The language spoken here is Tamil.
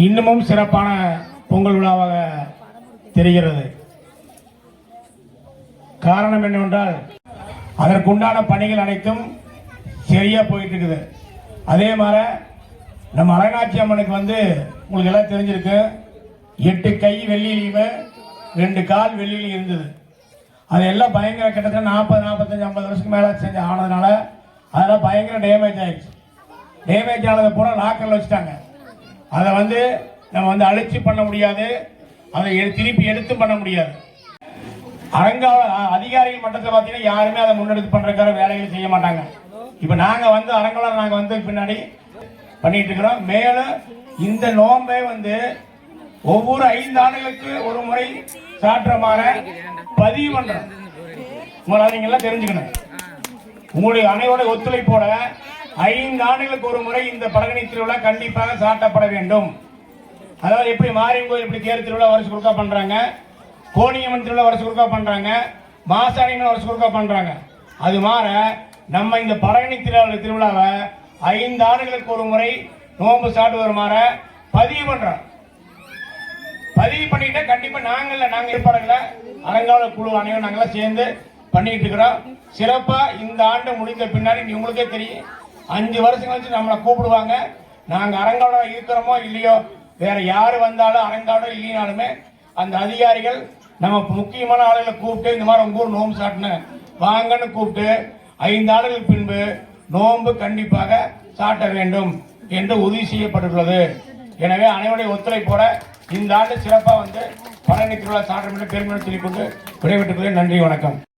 இன்னமும் சிறப்பான பொங்கல் விழாவாக தெரிகிறது. காரணம் என்னவென்றால் அதற்குண்டான பணிகள் அனைத்தும் சரியா போயிட்டு இருக்குது அதே மாதிரி நம்ம அலங்காட்சி அம்மனுக்கு வந்து உங்களுக்கு எல்லாம் தெரிஞ்சிருக்கு எட்டு கை வெள்ளியிலையுமே ரெண்டு கால் வெள்ளியிலையும் இருந்தது. அது எல்லாம் பயங்கர கிட்டத்தட்ட நாற்பது நாற்பத்தஞ்சு ஐம்பது வருஷத்துக்கு மேலே செஞ்சு ஆனதுனால அதெல்லாம் பயங்கர டேமேஜ் ஆயிடுச்சு. டேமேஜ் ஆனதை பூரா லாக்கரில் வச்சுட்டாங்க. அதை வந்து நம்ம வந்து அழைச்சி பண்ண முடியாது. அதை திருப்பி எடுத்து பண்ண முடியாது. அரங்காவ அதிகாரிகள் மட்டத்தில் பார்த்தீங்கன்னா யாருமே அதை முன்னெடுத்து பண்ணுறக்கார வேலைகள் செய்ய மாட்டாங்க. இப்போ நாங்கள் வந்து அரங்கலாம் நாங்கள் வந்து பின்னாடி பண்ணிட்டு இருக்கிறோம். மேலும் இந்த நோம்பை வந்து ஒவ்வொரு ஐந்து ஆண்டுகளுக்கு ஒரு முறை சாற்றமான பதிவு பண்ணுறோம் உங்களை நீங்கள்லாம் தெரிஞ்சுக்கணும். உங்களுடைய அனைவருடைய ஒத்துழைப்போட ஐந்து ஆண்டுகளுக்கு ஒரு முறை இந்த பழகனி திருவிழா கண்டிப்பாக சாட்டப்பட வேண்டும். அதாவது எப்படி மாரியம் கோயில் எப்படி தேர் திருவிழா வருஷம் கொடுக்கா பண்றாங்க கோணியம்மன் திருவிழா வருஷம் கொடுக்கா பண்றாங்க மாசாணியம்மன் வருஷம் கொடுக்கா பண்றாங்க. அது மாற நம்ம இந்த பழகனி திருவிழா திருவிழாவை ஐந்து ஆண்டுகளுக்கு ஒரு முறை நோன்பு சாட்டு மாற பதிவு பண்றோம். பதிவு பண்ணிட்டு கண்டிப்பா நாங்கள்ல நாங்க இருப்பாருங்கள அலங்கால குழு அனைவரும் நாங்களாம் சேர்ந்து பண்ணிட்டு இருக்கிறோம். சிறப்பா இந்த ஆண்டு முடிந்த பின்னாடி உங்களுக்கே தெரியும். அஞ்சு வருஷம் கழிச்சு நம்மளை கூப்பிடுவாங்க. நாங்க அரங்காவலர் இருக்கிறோமோ இல்லையோ வேற யாரு வந்தாலும் அரங்காவலர் இல்லைனாலுமே அந்த அதிகாரிகள் நம்ம முக்கியமான ஆளுகளை கூப்பிட்டு இந்த மாதிரி உங்க ஊர் நோம்பு சாட்டின வாங்கன்னு கூப்பிட்டு ஐந்து ஆண்டுகளுக்கு பின்பு நோன்பு கண்டிப்பாக சாட்ட வேண்டும் என்று உறுதி செய்யப்பட்டுள்ளது. எனவே அனைவருடைய ஒத்துழைப்போட இந்த ஆண்டு சிறப்பாக வந்து பழனி திருவிழா சாட்டம் என்று சொல்லிக் சொல்லிக்கொண்டு விடைபெற்றுக் நன்றி வணக்கம்.